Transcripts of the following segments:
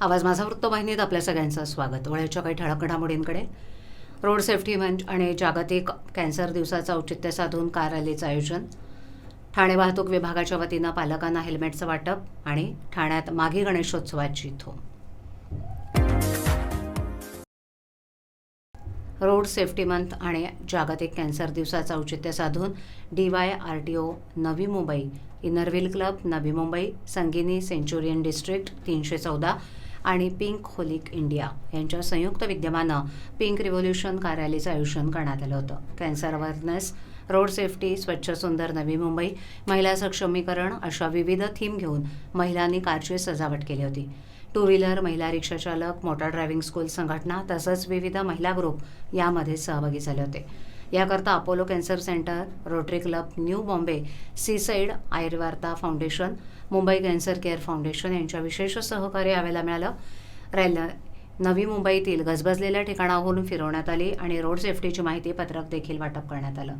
आवाज माझा वृत्तवाहिनीत आपल्या सगळ्यांचं स्वागत. वळ्याच्या काही ठळक घडामोडींकडे. रोड सेफ्टी मंच आणि जागतिक कॅन्सर दिवसाचं औचित्य साधून कार रॅलीचं आयोजन. ठाणे वाहतूक विभागाच्या वतीनं पालकांना हेल्मेटचं वाटप आणि ठाण्यात माघी गणेशोत्सवाची थोम रोड सेफ्टी मंथ आणि जागतिक कॅन्सर दिवसाचं औचित्य साधून D Y R T O Navi Mumbai Inner Wheel club Navi Mumbai संगिनी सेंचुरियन डिस्ट्रिक्ट तीनशे चौदा आणि पिंक होलिक इंडिया यांच्या संयुक्त विद्यमानं पिंक रिव्होल्युशन कार्यालयाचं आयोजन करण्यात आलं होतं. कॅन्सर अवेअरनेस रोड सेफ्टी स्वच्छ सुंदर नवी मुंबई महिला सक्षमीकरण अशा विविध थीम घेऊन महिलांनी कारची सजावट केली होती. टू व्हीलर महिला रिक्षाचालक मोटार ड्रायव्हिंग स्कूल संघटना तसंच विविध महिला ग्रुप यामध्ये सहभागी झाले होते. याकरता Apollo cancer centre Rotary Club New Bombay seaside Ayurvarta foundation Mumbai cancer care foundation यांच्या विशेष सहकार्य यावेळेला मिळालं. रॅल नवी मुंबईतील गजबजलेल्या ठिकाणाहून फिरवण्यात आली आणि रोड सेफ्टीची माहिती पत्रक देखील वाटप करण्यात आलं.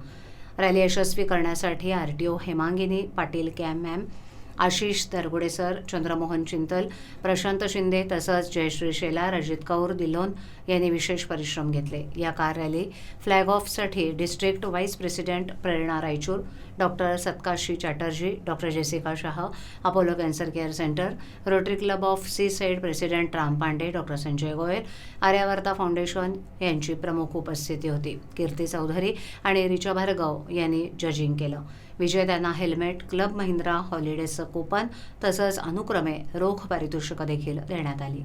रॅली यशस्वी करण्यासाठी R T O Hemangini Patil cam ma'am Ashish Dargude sir Chandramohan Chintal Prashant Shinde तसंच जयश्री शेलार अजित कौर दिलोन यांनी विशेष परिश्रम घेतले. या car rally flag ऑफसाठी district vice president Prerna Raichur doctor Satkashi Chatterjee doctor Jessica Shah Apollo cancer care centre Rotary Club of seaside president Ram Pande doctor Sanjay Goyal Aryavarta foundation यांची प्रमुख उपस्थिती होती. कीर्ती चौधरी आणि रिचा भार्गव यांनी जजिंग केलं. विजेत्यांना helmet club Mahindra हॉलिडेचं coupon तसंच अनुक्रमे रोख पारितोषिकं देखील देण्यात आली.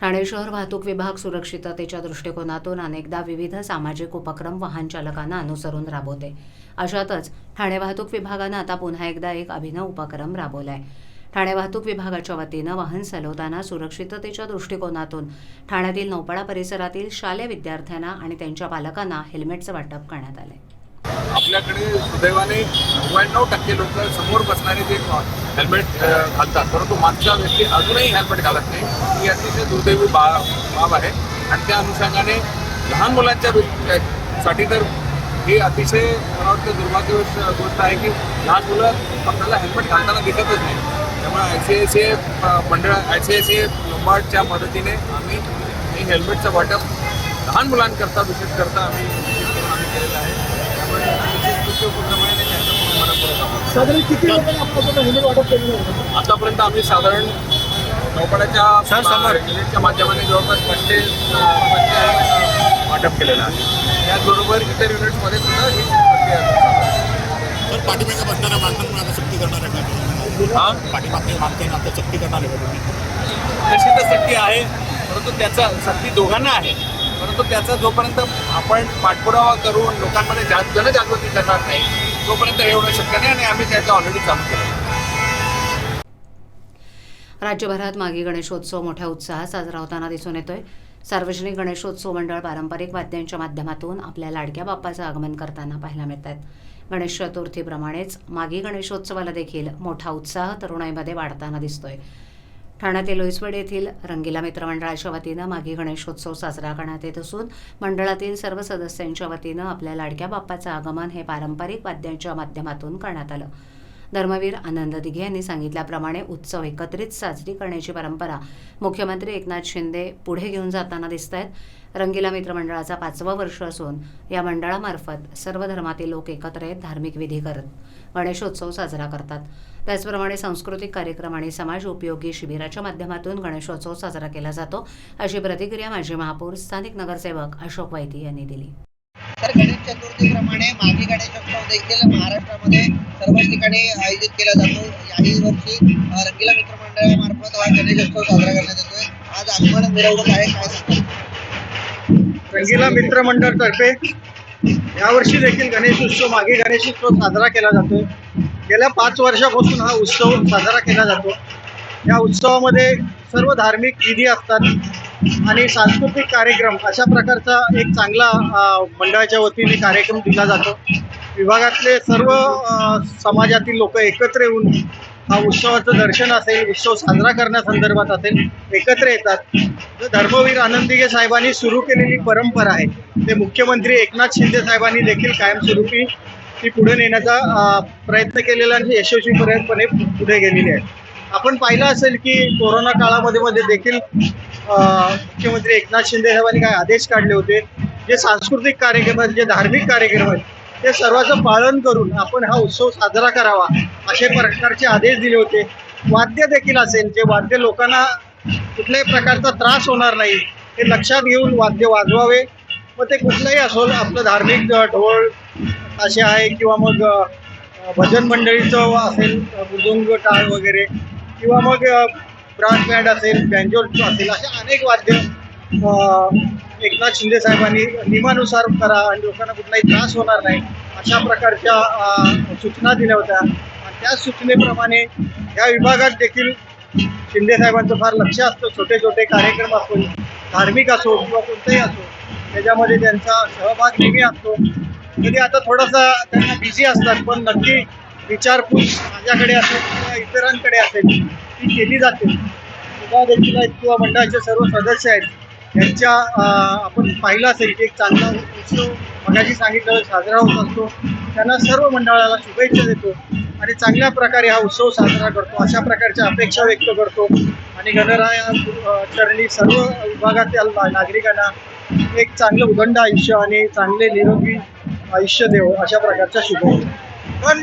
ठाणे शहर वाहतूक विभाग सुरक्षिततेच्या दृष्टिकोनातून अनेकदा विविध सामाजिक उपक्रम वाहन चालकांना अनुसरून राबवते. अशातच ठाणे वाहतूक विभागानं आता पुन्हा एकदा एक अभिनव उपक्रम राबवलाय. ठाणे वाहतूक विभागाच्या वतीनं वाहन चालवताना सुरक्षिततेच्या दृष्टिकोनातून ठाण्यातील नौपाडा परिसरातील शालेय विद्यार्थ्यांना आणि त्यांच्या पालकांना हेल्मेटचं वाटप करण्यात आलंय. आपल्याकडे सुदैवाने नव्याण्णव टक्के लोक समोर बसणारे ते हेल्मेट घालतात. परंतु मागच्या व्यक्ती अजूनही हेल्मेट घालत नाही. ही अतिशय दुर्दैवी बा बाब आहे. आणि त्या अनुषंगाने लहान मुलांच्या साठी तर ही अतिशय मला वाटतं दुर्भाग्यवश गोष्ट आहे की लहान मुलं आपल्याला हेल्मेट घालताना दिसतच नाही. त्यामुळे आय सी आय सी मंडळ आय सी आय सी लोंबार्डच्या मदतीने आम्ही हे हेल्मेटचं वाटप लहान मुलांकरता विशेष करता आम्ही अतिशय स्तुत्य उपक्रमाने त्यांचा पूर्ण मनपूर्वक आभार. साधारण किती लोकांना आतापर्यंत हेल्मेट वाटप केलेलं आहे? आतापर्यंत आम्ही साधारण नौपाड्याच्या युनिटच्या माध्यमाने जवळपास पाचशे अं, पाचशे helmet, अं, वाटप केलेलं आहे. त्याचबरोबर इतर युनिट्समध्ये सुद्धा ही प्रक्रिया तर पाठीमागे बसणाऱ्या माणसांना आता सक्ती करणार आहे का? हा? आता सक्ती करणार आहे का तुम्ही? तशी तर सक्ती आहे परंतु त्याचा सक्ती दोघांना आहे. परंतु त्याचा जोपर्यंत आपण पाठपुरावा करून लोकांमध्ये जा जनजागृती करणार नाही तोपर्यंत हे होणं शक्य नाही आणि आम्ही त्याचं ऑलरेडी चालू केलं. राज्यभरात मागी गणेशोत्सव मोठ्या उत्साहात साजरा होताना दिसून येतोय. सार्वजनिक गणेशोत्सव मंडळ पारंपरिक वाद्यांच्या माध्यमातून आपल्या लाडक्या बाप्पाचं आगमन करताना पाहायला मिळत आहेत गणेश चतुर्थीप्रमाणेच मागी गणेशोत्सवाला देखील मोठा उत्साह तरुणाईमध्ये वाढताना दिसतोय. ठाण्यातील लोईसवड येथील रंगीला मित्रमंडळाच्या वतीनं मागी गणेशोत्सव साजरा करण्यात येत असून मंडळातील सर्व सदस्यांच्या वतीनं आपल्या लाडक्या बाप्पाचं आगमन हे पारंपरिक वाद्यांच्या माध्यमातून करण्यात आलं. धर्मवीर आनंद दिघे यांनी सांगितल्याप्रमाणे उत्सव एकत्रित साजरी करण्याची परंपरा मुख्यमंत्री एकनाथ शिंदे पुढे घेऊन जाताना दिसत आहेत रंगीला मित्रमंडळाचा पाचवं वर्ष असून या मंडळामार्फत सर्व धर्मातील लोक एकत्र येत धार्मिक विधी करत गणेशोत्सव साजरा करतात. त्याचप्रमाणे सांस्कृतिक कार्यक्रम आणि समाज उपयोगी शिबिराच्या माध्यमातून गणेशोत्सव साजरा केला जातो अशी प्रतिक्रिया माजी महापौर स्थानिक नगरसेवक अशोक वैती यांनी दिली. तर गणेश चतुर्थीप्रमाणे मागी गणेशोत्सव देखील महाराष्ट्रामध्ये सर्वच ठिकाणी आयोजित केला जातो. याही वर्षी रंगीला मित्र मंडळामार्फत हा गणेशोत्सव साजरा करण्यात येतोय. आज आगमन मिरवणूक आहे काय सांगता रंगीला मित्र मंडळ तर्फे यावर्षी देखील गणेश उत्सव मागे गणेश उत्सव साजरा केला जातोय. गेल्या पाच वर्षापासून हा उत्सव साजरा केला जातो. या उत्सवामध्ये सर्व धार्मिक विधी असतात. आणि सांस्कृतिक कार्यक्रम अशा प्रकारचा एक चांगला मंडळाच्या वतीने कार्यक्रम दिला जातो. विभागातले सर्व समाजातील लोक एकत्र येऊन हा उत्सवाचं दर्शन असेल उत्सव साजरा करण्यासंदर्भात असेल एकत्र येतात. धर्मवीर आनंदिगे साहेबांनी सुरू केलेली परंपरा आहे. ते मुख्यमंत्री एकनाथ शिंदे साहेबांनी देखील कायमस्वरूपी ती पुढे नेण्याचा प्रयत्न केलेला आणि यशस्वीपर्यंतपणे पुढे गेलेली आहे. आपण पाहिलं असेल की कोरोना काळामध्ये मध्ये देखील मुख्यमंत्री एकनाथ शिंदे साहेबांनी काय आदेश काढले होते? जे सांस्कृतिक कार्यक्रम आहेत जे धार्मिक कार्यक्रम आहेत ते सर्वांचं पालन करून आपण हा उत्सव साजरा करावा असे प्रकारचे आदेश दिले होते. वाद्य देखील असेल जे वाद्य लोकांना कुठल्याही प्रकारचा त्रास होणार नाही हे लक्षात घेऊन वाद्य वाजवावे. मग ते कुठलंही असो आपलं धार्मिक ढोल असे आहे किंवा मग भजन मंडळीचं असेल मृदुंग टाळ वगैरे किंवा मग ब्रास बँड असेल बँजो असेल असे अनेक वाद्य एकनाथ शिंदे साहेबांनी नियमानुसार करा आणि लोकांना कुठलाही त्रास होणार नाही अशा प्रकारच्या सूचना दिल्या होत्या. आणि त्या सूचनेप्रमाणे या विभागात देखील शिंदे साहेबांचं फार लक्ष असतं. छोटे छोटे कार्यक्रम असो धार्मिक असो किंवा कोणताही असो त्याच्यामध्ये त्यांचा सहभाग नेहमी असतो. कधी आता थोडासा त्यांना बिझी असतात पण नक्की विचारपूस माझ्याकडे असेल किंवा इतरांकडे असेल ती केली जाते. देखील आहेत किंवा मंडळाचे सर्व सदस्य आहेत. यांच्या आपण पाहिलं असेल की एक चांगला उत्सव मगाशी सांगितलं साजरा होत असतो. त्यांना सर्व मंडळाला शुभेच्छा देतो. आणि चांगल्या प्रकारे हा उत्सव साजरा करतो. अशा प्रकारच्या अपेक्षा व्यक्त करतो. आणि गणराया चरणी सर्व विभागातील नागरिकांना एक चांगलं उदंड आयुष्य आणि चांगले निरोगी आयुष्य देव अशा प्रकारच्या शुभेच्छा. पण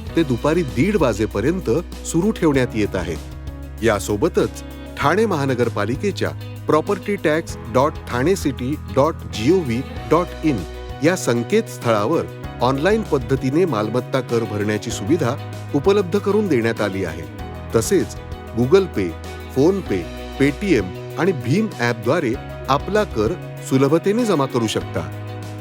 ते दुपारी दीड वाजेपर्यंत सुरू ठेवण्यात येत आहे यासोबतच ठाणे महानगरपालिकेच्या property tax dot Thane city dot GOV dot in या संकेतस्थळावर ऑनलाईन पद्धतीने मालमत्ता कर भरण्याची सुविधा उपलब्ध करून देण्यात आली आहे. तसेच Google Pay PhonePe Paytm आणि भीम ॲपद्वारे आपला कर सुलभतेने जमा करू शकता.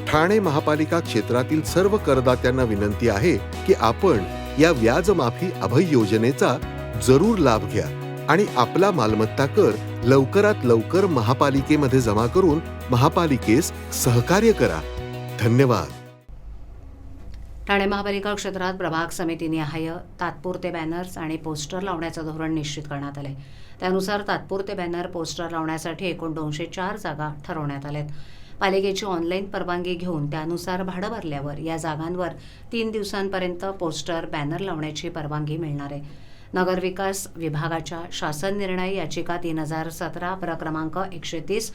ठाणे महापालिका क्षेत्रातील सर्व करदात्यांना विनंती आहे की आपण या व्याज माफी अभय योजनेचा जरूर लाभ घ्या आणि आपला मालमत्ता कर लवकरात लवकर महापालिकेमध्ये जमा करून महापालिकेस सहकार्य करा. धन्यवाद. ठाणे महापालिका क्षेत्रात प्रभाग समितीनिहाय तात्पुरते बॅनर्स आणि पोस्टर लावण्याचं धोरण निश्चित करण्यात आले त्यानुसार तात्पुरते बॅनर पोस्टर लावण्यासाठी एकूण दोनशे चार जागा ठरवण्यात आल्यात. पालिकेची ऑनलाईन परवानगी घेऊन त्यानुसार भाडं भरल्यावर या जागांवर तीन दिवसांपर्यंत पोस्टर बॅनर लावण्याची परवानगी मिळणार आहे. नगरविकास विभागाच्या शासन निर्णय याचिका तीन हजार सतरा प्रक्रमांक एकशे तीस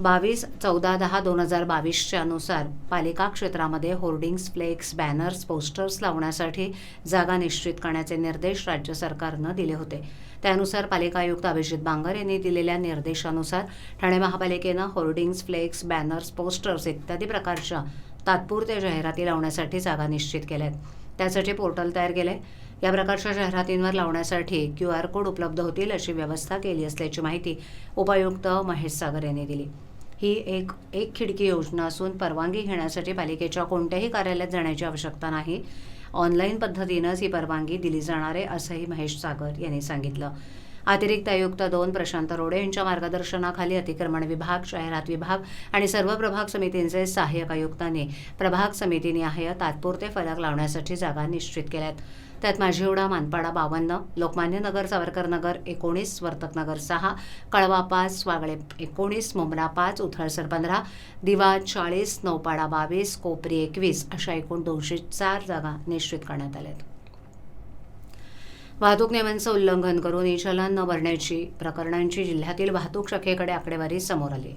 बावीस चौदा दहा दोन हजार बावीसच्या अनुसार पालिका क्षेत्रामध्ये होर्डिंग्स फ्लेक्स बॅनर्स पोस्टर्स लावण्यासाठी जागा निश्चित करण्याचे निर्देश राज्य सरकारनं दिले होते. त्यानुसार पालिका आयुक्त अभिजित बांगर यांनी दिलेल्या निर्देशानुसार ठाणे महापालिकेनं होर्डिंग्स फ्लेक्स बॅनर्स पोस्टर्स इत्यादी प्रकारच्या तात्पुरत्या जाहिराती लावण्यासाठी जागा निश्चित केल्या आहेत त्यासाठी पोर्टल तयार केले या प्रकारच्या जाहिरातींवर लावण्यासाठी क्यू आर कोड उपलब्ध होतील अशी व्यवस्था केली असल्याची माहिती उपायुक्त महेश सागर यांनी दिली. ही एक एक खिडकी योजना असून परवानगी घेण्यासाठी पालिकेच्या कोणत्याही कार्यालयात जाण्याची आवश्यकता नाही. ऑनलाईन पद्धतीनंच ही परवानगी दिली जाणार आहे असंही महेश सागर यांनी सांगितलं. अतिरिक्त आयुक्त दोन प्रशांत रोडे यांच्या मार्गदर्शनाखाली अतिक्रमण विभाग जाहिरात विभाग आणि सर्व प्रभाग समितींचे सहाय्यक आयुक्तांनी प्रभाग समितीनिहाय तात्पुरते फलक लावण्यासाठी जागा निश्चित केल्यात. त्यात माझीवडा मानपाडा बावन्न लोकमान्य नगर सावरकर नगर एकोणीस वर्तक नगर सहा कळवा पाच वागळे एकोणीस मुंब्रा पाच उथळसर पंधरा दिवा चाळीस नौपाडा बावीस कोपरी एकवीस अशा एकूण दोनशे चार जागा निश्चित करण्यात आल्या आहेत वाहतूक नियमांचं उल्लंघन करून ई चलन न भरण्याची प्रकरणांची जिल्ह्यातील वाहतूक शाखेकडे आकडेवारी समोर आली.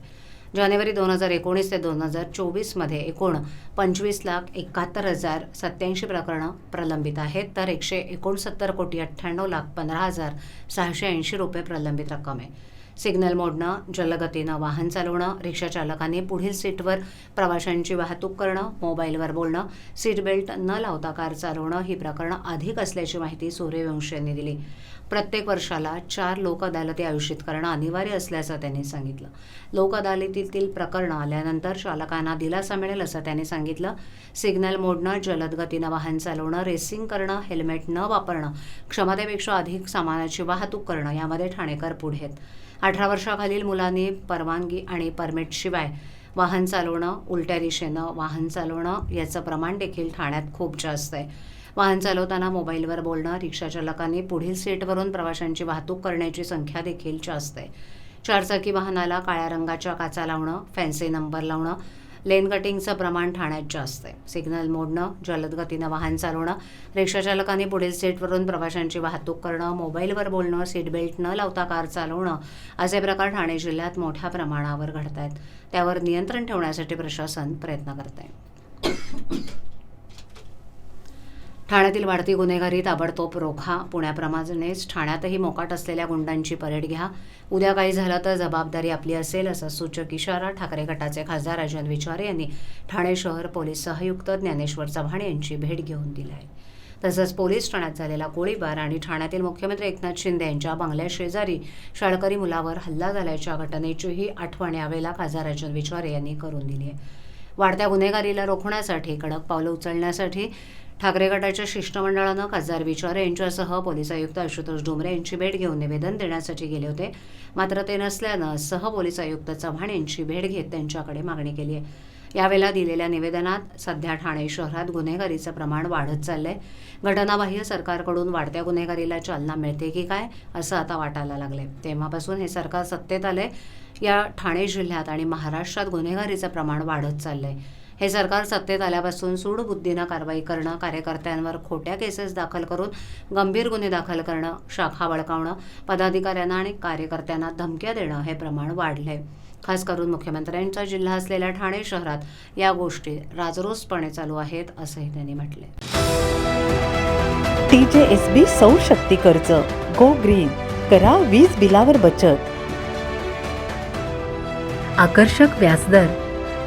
जानेवारी दोन हजार एकोणीस ते दोन हजार चोवीसमध्ये एकूण पंचवीस लाख एकाहत्तर हजार सत्याऐंशी प्रकरणं प्रलंबित आहेत तर एकशे एकोणसत्तर कोटी अठ्ठ्याण्णव लाख पंधरा हजार सहाशे ऐंशी रुपये प्रलंबित रक्कम आहे. सिग्नल मोडणं जलगतीनं वाहन चालवणं रिक्षा चालकाने पुढील सीटवर प्रवाशांची वाहतूक करणं मोबाईलवर बोलणं सीट बेल्ट न लावता कार चालवणं ही प्रकरणं अधिक असल्याची माहिती सूर्यवंशी यांनी दिली. प्रत्येक वर्षाला चार लोक अदालती आयोजित करणं अनिवार्य असल्याचं त्यांनी सांगितलं. लोक अदालतीतील प्रकरणं आल्यानंतर चालकांना दिलासा मिळेल असं त्यांनी सांगितलं. सिग्नल मोडणं जलद गतीनं वाहन चालवणं रेसिंग करणं हेल्मेट न वापरणं क्षमतेपेक्षा अधिक सामानाची वाहतूक करणं यामध्ये ठाणेकर पुढे आहेत. अठरा वर्षाखालील मुलांनी परवानगी आणि परमिटशिवाय वाहन चालवणं उलट्या दिशेनं वाहन चालवणं याचं प्रमाण देखील ठाण्यात खूप जास्त आहे. वाहन चालवताना मोबाईलवर बोलणं रिक्षाचालकांनी पुढील सीटवरून प्रवाशांची वाहतूक करण्याची संख्या देखील जास्त आहे. चारचाकी वाहनाला काळ्या रंगाच्या काचा लावणं फॅन्सी नंबर लावणं लेन कटिंगचं प्रमाण ठाण्यात जास्त आहे. सिग्नल मोडणं जलद गतीनं वाहन चालवणं रिक्षाचालकांनी पुढील सीटवरून प्रवाशांची वाहतूक करणं मोबाईलवर बोलणं सीट बेल्ट न लावता कार चालवणं असे प्रकार ठाणे जिल्ह्यात मोठ्या प्रमाणावर घडत आहेत त्यावर नियंत्रण ठेवण्यासाठी प्रशासन प्रयत्न करत आहे ठाण्यातील वाढती गुन्हेगारी ताबडतोब रोखा पुण्याप्रमाणेच ठाण्यातही मोकाट असलेल्या गुंडांची परेड घ्या. उद्या काही झालं तर जबाबदारी आपली असेल असा सूचक इशारा ठाकरे गटाचे खासदार राजन विचारे यांनी ठाणे शहर पोलीस सहयुक्त ज्ञानेश्वर चव्हाण यांची भेट घेऊन दिली आहे तसंच पोलीस ठाण्यात झालेला गोळीबार आणि ठाण्यातील मुख्यमंत्री एकनाथ शिंदे यांच्या बंगल्या शेजारी शाळकरी मुलावर हल्ला झाल्याच्या घटनेचीही आठवण यावेळेला खासदार राजन विचारे यांनी करून दिली आहे वाढत्या गुन्हेगारीला रोखण्यासाठी कडक पावलं उचलण्यासाठी ठाकरे गटाच्या शिष्टमंडळानं खासदार विचारे यांच्यासह पोलीस आयुक्त आशुतोष डोंबरे यांची भेट घेऊन निवेदन देण्यासाठी गेले होते. मात्र ते नसल्यानं सह पोलीस आयुक्त चव्हाण यांची भेट घेत त्यांच्याकडे मागणी केली आहे. यावेळेला दिलेल्या निवेदनात सध्या ठाणे शहरात गुन्हेगारीचं प्रमाण वाढत चाललंय. घटनाबाह्य सरकारकडून वाढत्या गुन्हेगारीला चालना मिळते की काय असं आता वाटायला लागलंय. तेव्हापासून हे सरकार सत्तेत आलंय. या ठाणे जिल्ह्यात आणि महाराष्ट्रात गुन्हेगारीचं प्रमाण वाढत चाललंय. हे सरकार सत्तेत आल्यापासून सूडबुद्धीनं कारवाई करणं कार्यकर्त्यांवर खोट्या केसेस दाखल करून गंभीर गुन्हे दाखल करणं शाखा बळकावणं पदाधिकाऱ्यांना आणि कार्यकर्त्यांना धमक्या देणं हे प्रमाण वाढलंय. खास करून मुख्यमंत्र्यांचा जिल्हा असलेल्या ठाणे शहरात या गोष्टी राजरोसपणे चालू आहेत असंही त्यांनी म्हटलंय. टीजेएसबी सौर शक्ती कर्ज गो ग्रीन करा वीज बिलावर बचत. आकर्षक व्याजदर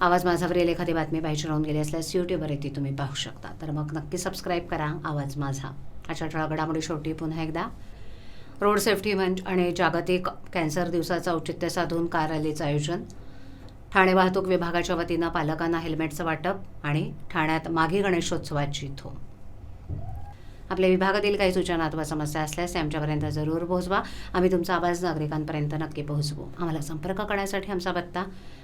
आवाज माझावरील एखादी बातमी पाहिजे राहून गेली असल्यास यूट्यूबवर ती तुम्ही पाहू शकता. तर मग नक्की सबस्क्राईब करा आवाज माझा. अशा ठळगडामुळे शेवटी पुन्हा एकदा. रोड सेफ्टी मंच आणि जागतिक कॅन्सर दिवसाचं औचित्य साधून कार रॅलीचं आयोजन. ठाणे वाहतूक विभागाच्या वतीनं पालकांना हेल्मेटचं वाटप आणि ठाण्यात माघी गणेशोत्सवाची थो आपल्या विभागातील काही सूचना अथवा समस्या असल्यास ते आमच्यापर्यंत जरूर पोहोचवा. आम्ही तुमचा आवाज नागरिकांपर्यंत नक्की पोहोचवू. आम्हाला संपर्क करण्यासाठी आमचा पत्ता